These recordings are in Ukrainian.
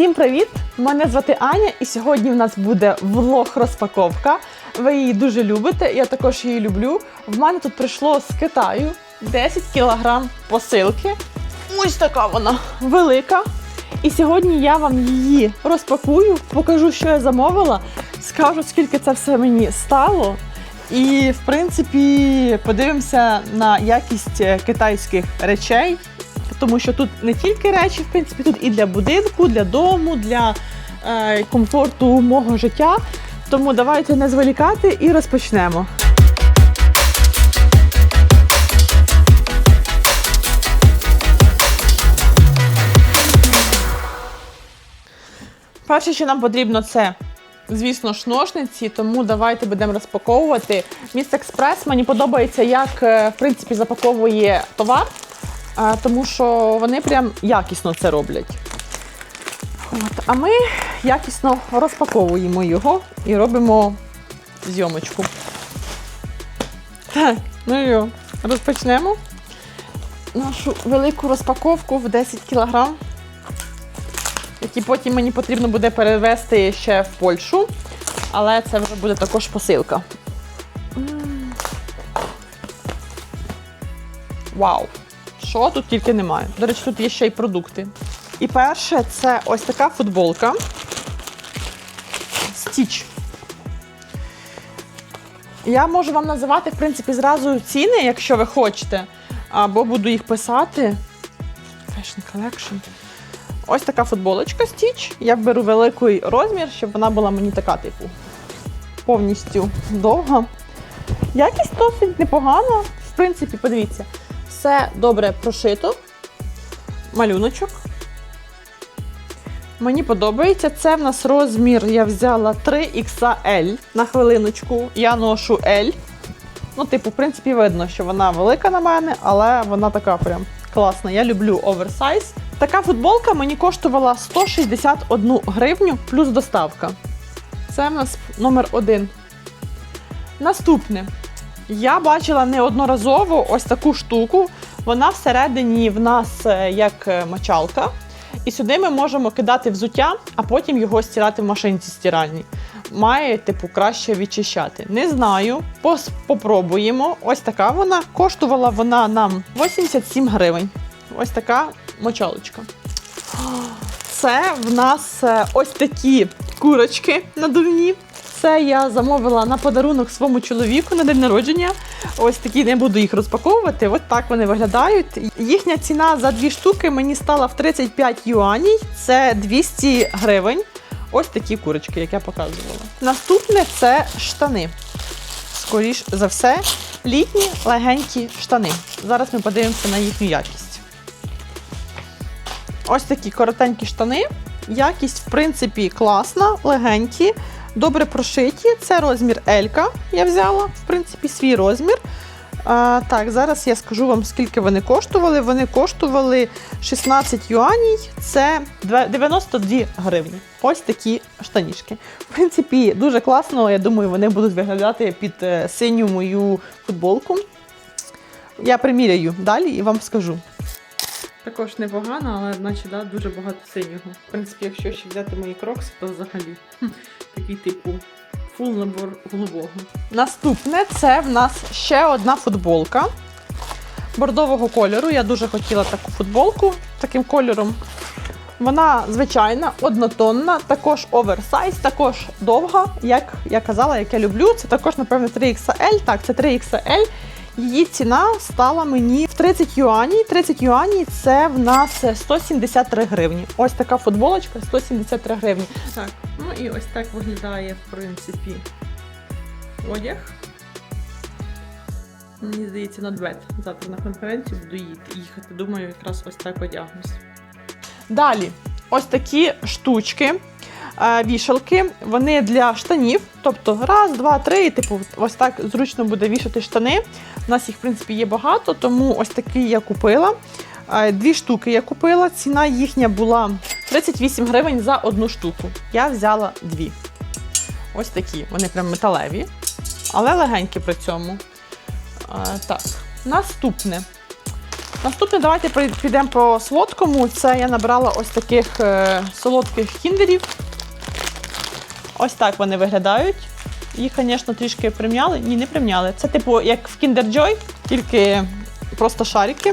Всім привіт! Мене звати Аня, і сьогодні в нас буде влог розпаковка. Ви її дуже любите, я також її люблю. В мене тут прийшло з Китаю 10 кілограм посилки. Ось така вона велика. І сьогодні я вам її розпакую, покажу, що я замовила, скажу, скільки це все мені стало. І, в принципі, подивимося на якість е, китайських речей, тому що тут не тільки речі, в принципі, тут і для будинку, для дому, для е, комфорту мого життя. Тому давайте не зволікати і розпочнемо. Перше, що нам потрібно, це, звісно ж, ножниці, тому давайте будемо розпаковувати. Міст Експрес мені подобається, як е, в принципі запаковує товар, тому що вони прям якісно це роблять. От, а ми якісно розпаковуємо його і робимо зйомочку. Так, ну і розпочнемо нашу велику розпаковку в 10 кілограм які потім мені потрібно буде перевезти ще в Польщу, але це вже буде також посилка. Вау! Що тут тільки немає. До речі, тут є ще й продукти. І перше це ось така футболка. Стіч. Я можу вам називати, в принципі, зразу ціни, якщо ви хочете, або буду їх писати. Fashion Collection. Ось така футболочка Stitch. Я беру великий розмір, щоб вона була мені така, типу, повністю довга. Якість досить непогана. В принципі, подивіться, все добре прошито. Малюночок. Мені подобається. Це в нас розмір, я взяла 3XL на хвилиночку. Я ношу L. Ну, типу, в принципі, видно, що вона велика на мене, але вона така прям класна. Я люблю оверсайз. Така футболка мені коштувала 161 гривню плюс доставка. Це в нас номер один. Наступне. Я бачила неодноразово ось таку штуку. Вона всередині в нас е, як е, мочалка. І сюди ми можемо кидати взуття, а потім його стирати в машинці стиральній. Має, типу, краще відчищати. Не знаю. Пос- Попробуємо. Ось така вона. Коштувала вона нам 87 гривень. Ось така мочалочка. Це в нас е, ось такі курочки надувні. Це я замовила на подарунок своєму чоловіку на день народження. Ось такі не буду їх розпаковувати. Ось так вони виглядають. Їхня ціна за дві штуки мені стала в 35 юаній. Це 200 гривень. Ось такі курочки, як я показувала. Наступне це штани. Скоріш за все, літні легенькі штани. Зараз ми подивимося на їхню якість. Ось такі коротенькі штани. Якість, в принципі, класна, легенькі, добре прошиті. Це розмір L. Я взяла, в принципі, свій розмір. А, так, зараз я скажу вам, скільки вони коштували. Вони коштували 16 юаній, це 92 гривні. Ось такі штанішки. В принципі, дуже класно. Я думаю, вони будуть виглядати під е, синю мою футболку. Я приміряю далі і вам скажу. Також непогано, але наче да, дуже багато синього. В принципі, якщо ще взяти мої крокси, то взагалі такий типу фул набор голубого. Наступне це в нас ще одна футболка бордового кольору. Я дуже хотіла таку футболку таким кольором. Вона звичайна, однотонна, також оверсайз, також довга, як я казала, як я люблю. Це також, напевно, 3XL. Так, це 3XL. Її ціна стала мені в 30 юаній. 30 юаній це в нас 173 гривні. Ось така футболочка 173 гривні. Так, ну і ось так виглядає, в принципі, одяг. Мені здається, на двет. Завтра на конференцію буду їхати-. Думаю, якраз ось так одягнусь. Далі, ось такі штучки, е, вішалки. Вони для штанів. Тобто раз, два, три, і, типу, ось так зручно буде вішати штани. У нас їх, в принципі, є багато, тому ось такі я купила. Е, Дві штуки я купила. Ціна їхня була 38 гривень за одну штуку. Я взяла дві. Ось такі. Вони прям металеві, але легенькі при цьому. Е, Так, наступне. Наступне, давайте підемо по солодкому. Це я набрала ось таких е, солодких кіндерів. Ось так вони виглядають. Їх, звісно, трішки прим'яли. Ні, не прим'яли. Це типу як в Kinder Joy, тільки просто шарики.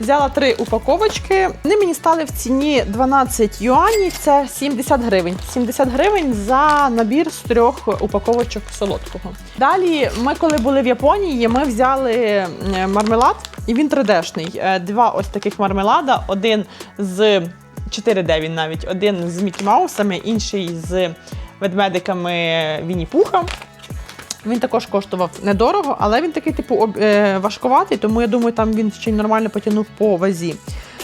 Взяла три упаковочки. Вони мені стали в ціні 12 юанів, це 70 гривень. 70 гривень за набір з трьох упаковочок солодкого. Далі, ми коли були в Японії, ми взяли е, мармелад, і він 3D-шний. Е, Два ось таких мармелада, один з 4D він навіть, один з Мікі Маусами, інший з ведмедиками Вінні Пуха. Він також коштував недорого, але він такий, типу, е, важкуватий, тому я думаю, там він ще й нормально потягнув по вазі.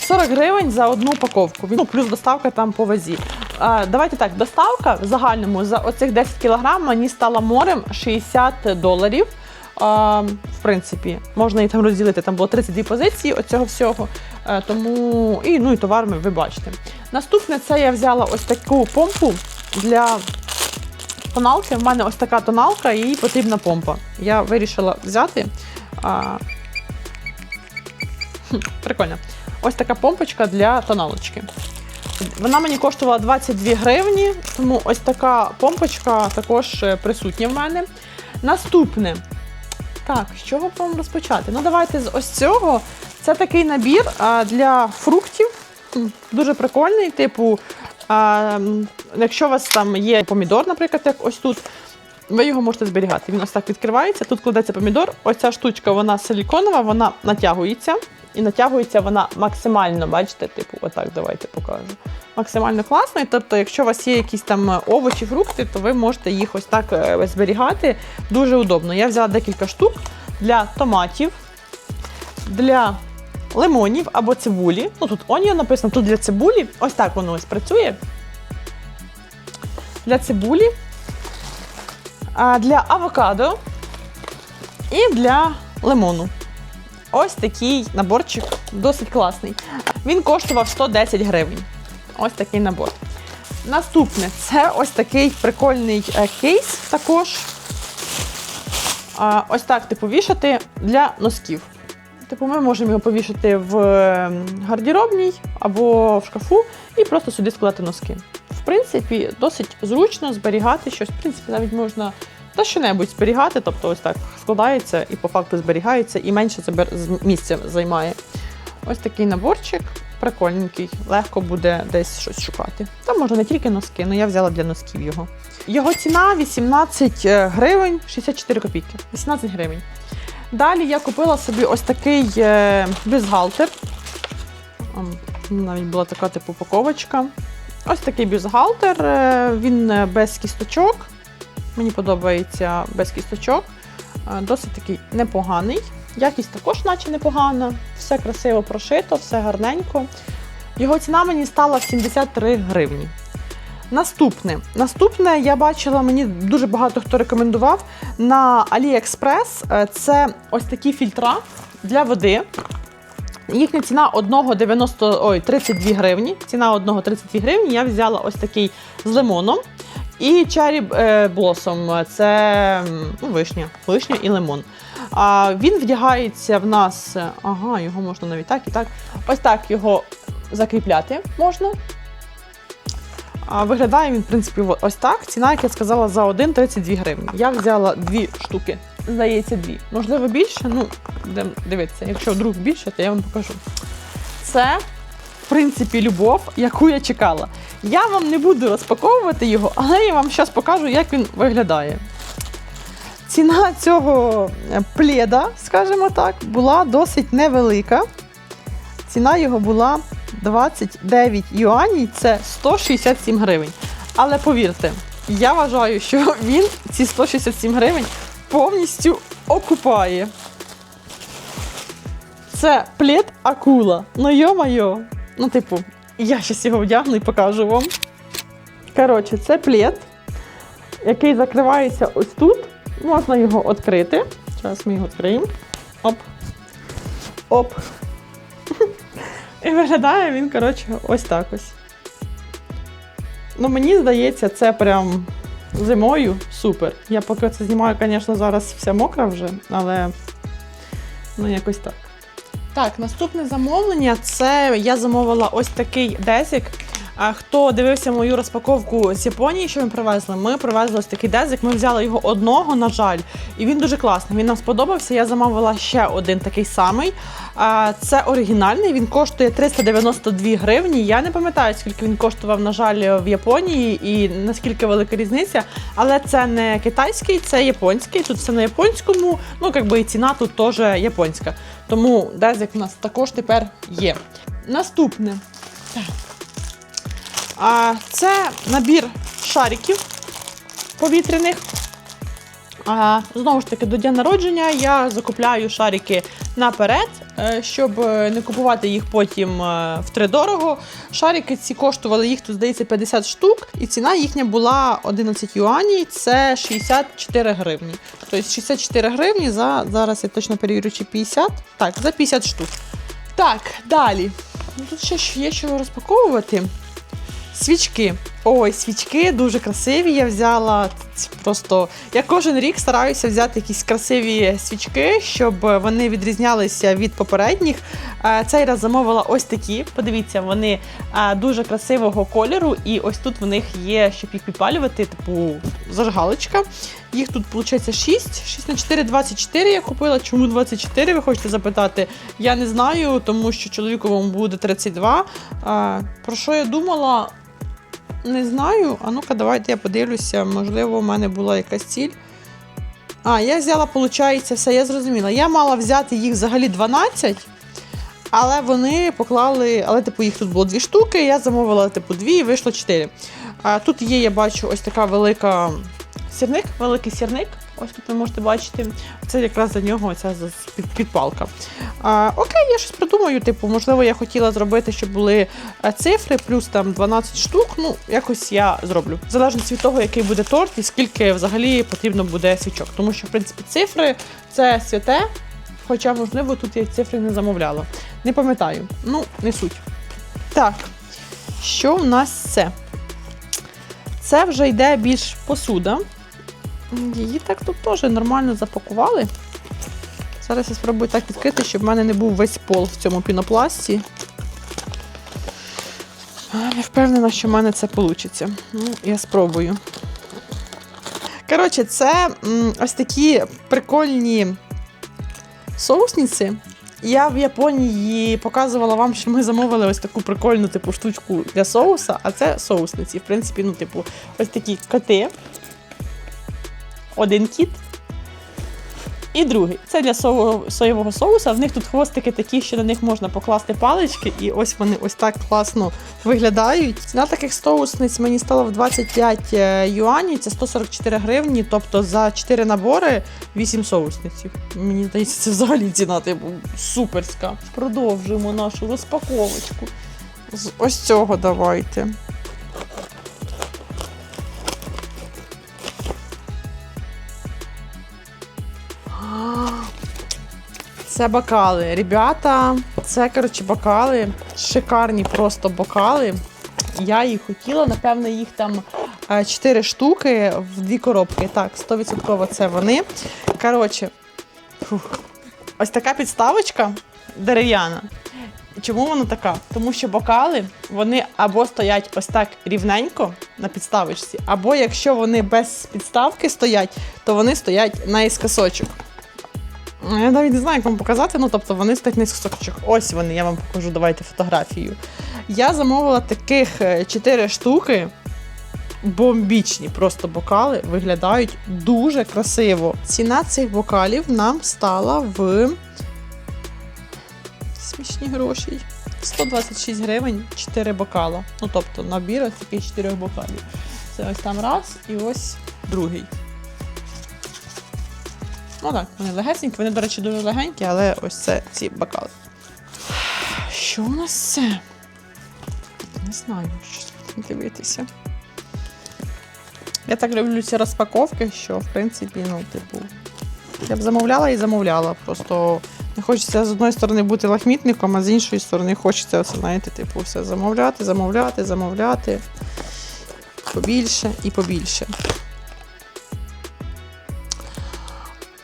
40 гривень за одну упаковку. Ну, плюс доставка там по вазі. А, давайте так, доставка в загальному за оцих 10 кілограм мені стала морем 60 доларів. А, в принципі, можна її там розділити. Там було 32 позиції оцього всього. Е, тому і ну і товар ви бачите. Наступне це я взяла ось таку помпу для тоналки. В мене ось така тоналка, і потрібна помпа. Я вирішила взяти. А... хм, Прикольно. Ось така помпочка для тоналочки. Вона мені коштувала 22 гривні, тому ось така помпочка також е, присутня в мене. Наступне. Так, з чого б вам розпочати? Ну, давайте з ось цього. Це такий набір для фруктів. Дуже прикольний, типу, а, якщо у вас там є помідор, наприклад, як ось тут, ви його можете зберігати. Він ось так відкривається, тут кладеться помідор. Ось ця штучка, вона силіконова, вона натягується. І натягується вона максимально, бачите, типу, отак, давайте покажу. Максимально класно. І тобто, якщо у вас є якісь там овочі, фрукти, то ви можете їх ось так е, зберігати. Дуже удобно. Я взяла декілька штук для томатів, для лимонів або цибулі. Ну тут оніон написано, тут для цибулі. Ось так воно ось працює. Для цибулі, для авокадо і для лимону. Ось такий наборчик, досить класний. Він коштував 110 гривень. Ось такий набор. Наступне це ось такий прикольний е, кейс також. Ось так, типу, вішати для носків. Типу, ми можемо його повішати в е, гардеробній або в шкафу і просто сюди складати носки. В принципі, досить зручно зберігати щось. В принципі, навіть можна та що-небудь зберігати, тобто ось так складається і по факту зберігається, і менше з- місця займає. Ось такий наборчик, прикольненький, легко буде десь щось шукати. Там можна не тільки носки, але я взяла для носків його. Його ціна 18 гривень 64 копійки. 18 гривень. Далі я купила собі ось такий е, бюстгальтер. Навіть була така типу упаковочка. Ось такий бюстгальтер, е, він е, без кісточок. Мені подобається без кісточок. Досить такий непоганий. Якість також, наче непогана. Все красиво прошито, все гарненько. Його ціна мені стала 73 гривні. Наступне. Наступне я бачила, мені дуже багато хто рекомендував на AliExpress. Е, Це ось такі фільтра для води. Їхня ціна одного 90, ой, 32 гривні. Ціна одного 32 гривні. Я взяла ось такий з лимоном. І Cherry е, Blossom – це ну, вишня, вишня і лимон. А, він вдягається в нас. Ага, його можна навіть так і так. Ось так його закріпляти можна. Виглядає він, в принципі, ось так. Ціна, як я сказала, за один 32 гривні. Я взяла дві штуки. Здається, дві. Можливо, більше. Ну, дивитися. Якщо вдруг більше, то я вам покажу. Це, в принципі, любов, яку я чекала. Я вам не буду розпаковувати його, але я вам зараз покажу, як він виглядає. Ціна цього е, пледа, скажімо так, була досить невелика. Ціна його була 29 юанів, це 167 гривень. Але повірте, я вважаю, що він ці 167 гривень повністю окупає. Це плед акула. Ну йо-майо. Ну, типу, я щас його вдягну і покажу вам. Коротше, це плед, який закривається ось тут. Можна його відкрити. Зараз ми його відкриємо. Оп. Оп. І виглядає він, коротше, ось так ось. Ну, мені здається, це прям зимою супер. Я поки це знімаю, звісно, зараз вся мокра вже, але ну якось так. Так, наступне замовлення це я замовила ось такий дезик. А хто дивився мою розпаковку з Японії, що ми привезли? Ми привезли ось такий дезик. Ми взяли його одного, на жаль, і він дуже класний. Він нам сподобався. Я замовила ще один такий самий. Це оригінальний. Він коштує 392 гривні. Я не пам'ятаю, скільки він коштував, на жаль, в Японії і наскільки велика різниця. Але це не китайський, це японський. Тут все на японському. Ну, якби і ціна тут теж японська. Тому дезик у нас також тепер є. Наступне. Це набір шариків повітряних. Знову ж таки, до дня народження я закупляю шарики наперед, е, щоб е, не купувати їх потім е, втридорого. Шарики ці коштували їх тут, здається, 50 штук, і ціна їхня була 11 юаней, це 64 гривні. Тобто 64 гривні за зараз я точно перевірю, чи 50. Так, за 50 штук. Так, далі. Ну, Тут ще є що розпаковувати. Свічки. Ой, свічки дуже красиві. Я взяла просто. Я кожен рік стараюся взяти якісь красиві свічки, щоб вони відрізнялися від попередніх. Е, Цей раз замовила ось такі. Подивіться, вони е, дуже красивого кольору, і ось тут в них є, щоб їх підпалювати, типу зажигалочка. Їх тут виходить 6. 6 на 4, 24 я купила. Чому 24, ви хочете запитати? Я не знаю, тому що чоловіковому буде 32. Е, Про що я думала? Не знаю. А ну-ка, давайте я подивлюся. Можливо, у мене була якась ціль. А, я взяла, виходить, все, я зрозуміла. Я мала взяти їх взагалі 12, але вони поклали, але типу їх тут було дві штуки, я замовила типу дві і вийшло 4. А, тут є, я бачу, ось така велика сірник, великий сірник. Ось тут ви можете бачити. Це якраз за нього ця підпалка. А, окей, я щось придумаю. Типу, можливо, я хотіла зробити, щоб були е, цифри, плюс там 12 штук. Ну, якось я зроблю. В залежності від того, який буде торт і скільки взагалі потрібно буде свічок. Тому що, в принципі, цифри це святе. Хоча, можливо, тут я цифри не замовляла. Не пам'ятаю. Ну, не суть. Так, що в нас це? Це вже йде більш посуда. Її так тут теж нормально запакували. Зараз я спробую так відкрити, щоб в мене не був весь пол в цьому пінопласті. Не впевнена, що в мене це вийде. Ну, я спробую. Коротше, це ось такі прикольні соусниці. Я в Японії показувала вам, що ми замовили ось таку прикольну типу штучку для соуса, а це соусниці. В принципі, ну, типу, ось такі коти. Один кіт. І другий. Це для соєвого, соуса. В них тут хвостики такі, що на них можна покласти палички, і ось вони ось так класно виглядають. Ціна таких соусниць мені стала в 25 е, юанів, це 144 гривні, тобто за 4 набори 8 соусниців. Мені здається, це взагалі ціна типу суперська. Продовжуємо нашу розпаковочку. З ось цього давайте. Це бокали. Ребята, це, коротше, бокали. Шикарні просто бокали. Я їх хотіла, напевно, їх там 4 штуки в дві коробки. Так, 100% це вони. Коротше, фух. ось така підставочка дерев'яна. Чому вона така? Тому що бокали вони або стоять ось так рівненько на підставочці, або якщо вони без підставки стоять, то вони стоять наіскосочок. Ну, Я навіть не знаю, як вам показати, ну тобто вони стоять на сокчик. Ось вони, я вам покажу, давайте фотографію. Я замовила таких 4 штуки. Бомбічні просто бокали виглядають дуже красиво. Ціна цих бокалів нам стала в смішні гроші. 126 гривень 4 бокала. Ну тобто набір ось таких 4 бокалів. Це ось там раз і ось другий. Ну так, вони легесенькі, вони, до речі, дуже легенькі, але ось це ці бокали. Що у нас це? Не знаю, що будемо дивитися. Я так люблю ці розпаковки, що в принципі, ну, типу, я б замовляла і замовляла. Просто не хочеться з одної сторони бути лахмітником, а з іншої сторони хочеться, оце, знаєте, типу, все замовляти, замовляти, замовляти. Побільше і побільше.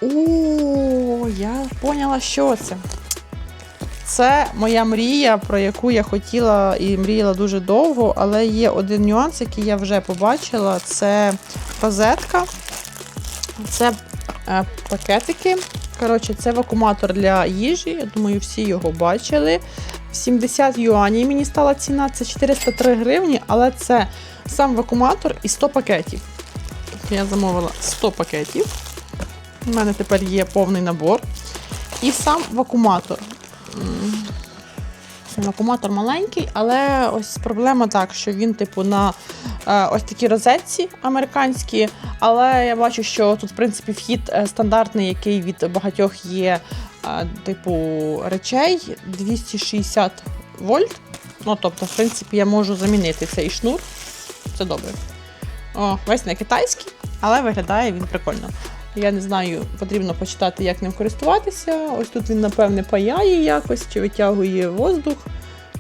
О, я поняла, що це. Це моя мрія, про яку я хотіла і мріяла дуже довго, але є один нюанс, який я вже побачила: це розетка, це е, пакетики. Коротше, це вакууматор для їжі. Я думаю, всі його бачили. 70 юанів мені стала ціна, це 403 гривні, але це сам вакууматор і 100 пакетів. Тобто я замовила 100 пакетів. У мене тепер є повний набор. І сам вакууматор. Вакууматор маленький, але ось проблема так, що він, типу, на е, ось такій розетці американській. Але я бачу, що тут, в принципі, вхід е, стандартний, який від багатьох є, е, типу, речей 260 вольт. Ну, тобто, в принципі, я можу замінити цей шнур. Це добре. О, весь не китайський, але виглядає він прикольно. Я не знаю, потрібно почитати, як ним користуватися. Ось тут він, напевне, паяє якось чи витягує воздух.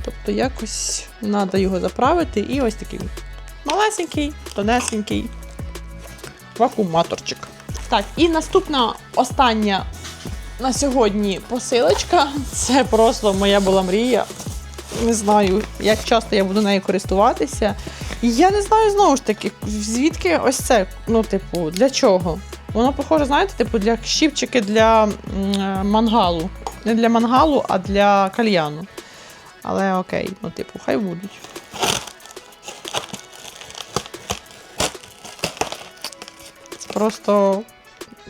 Тобто якось треба його заправити. І ось такий малесенький, тонесенький вакууматорчик. Так, і наступна остання на сьогодні посилочка. Це просто моя була мрія. Не знаю, як часто я буду нею користуватися. І Я не знаю знову ж таки, звідки ось це. Ну, типу, для чого? Воно похоже, знаєте, типу, для щипчики для е, мангалу. Не для мангалу, а для кальяну. Але окей, ну, типу, хай будуть. Просто.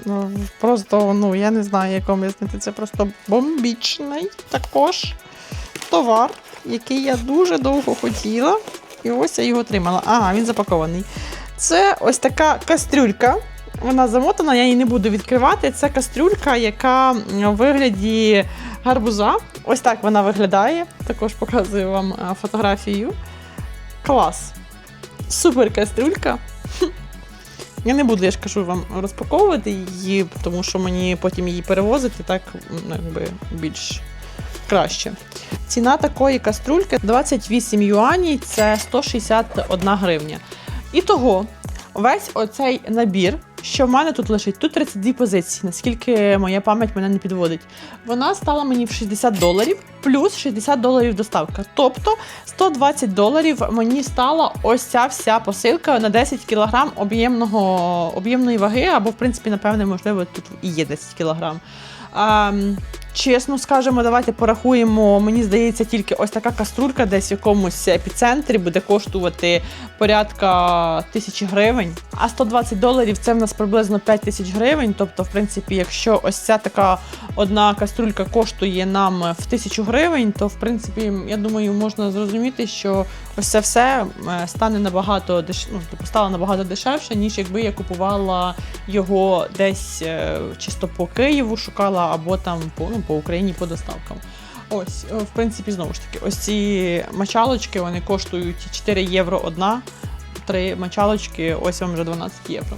Ну, просто, ну, я не знаю, як вам. Це просто бомбічний також товар, який я дуже довго хотіла. І ось я його отримала. Ага, він запакований. Це ось така кастрюлька. Вона замотана, я її не буду відкривати. Це кастрюлька, яка у вигляді гарбуза. Ось так вона виглядає. Також показую вам е, фотографію. Клас. Супер кастрюлька. Я не буду, я ж кажу, вам розпаковувати її, тому що мені потім її перевозити так якби більш краще. Ціна такої каструльки 28 юанів, це 161 гривня. І того, весь оцей набір, що в мене тут лежить, тут 32 позиції, наскільки моя пам'ять мене не підводить. Вона стала мені в 60 доларів, плюс 60 доларів доставка. Тобто 120 доларів мені стала ось ця вся посилка на 10 кілограм об'ємного об'ємної ваги, або, в принципі, напевне, можливо, тут і є 10 кілограм. А, чесно скажемо, давайте порахуємо. Мені здається, тільки ось така каструлька десь в якомусь епіцентрі буде коштувати порядка тисячі гривень. А 120 доларів це в нас приблизно 5 тисяч гривень. Тобто, в принципі, якщо ось ця така одна каструлька коштує нам в тисячу гривень, то в принципі, я думаю, можна зрозуміти, що ось це все е, стане набагато деш... ну, типу, стало набагато дешевше, ніж якби я купувала його десь е, чисто по Києву, шукала або там по, ну, по Україні по доставкам. Ось, е, в принципі, знову ж таки, ось ці мочалочки вони коштують 4 євро одна. Три мочалочки, ось вам вже 12 євро.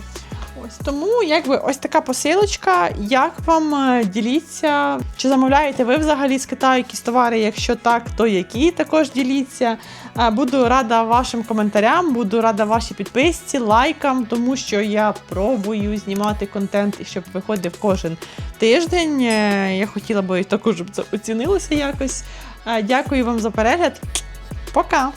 Ось тому, якби ось така посилочка. Як вам е, діліться? Чи замовляєте ви взагалі з Китаю якісь товари? Якщо так, то які також діліться. Е, Буду рада вашим коментарям, буду рада вашій підписці, лайкам, тому що я пробую знімати контент і щоб виходив кожен тиждень. Е, Я хотіла би також, щоб це оцінилося якось. Дякую вам за перегляд. Пока!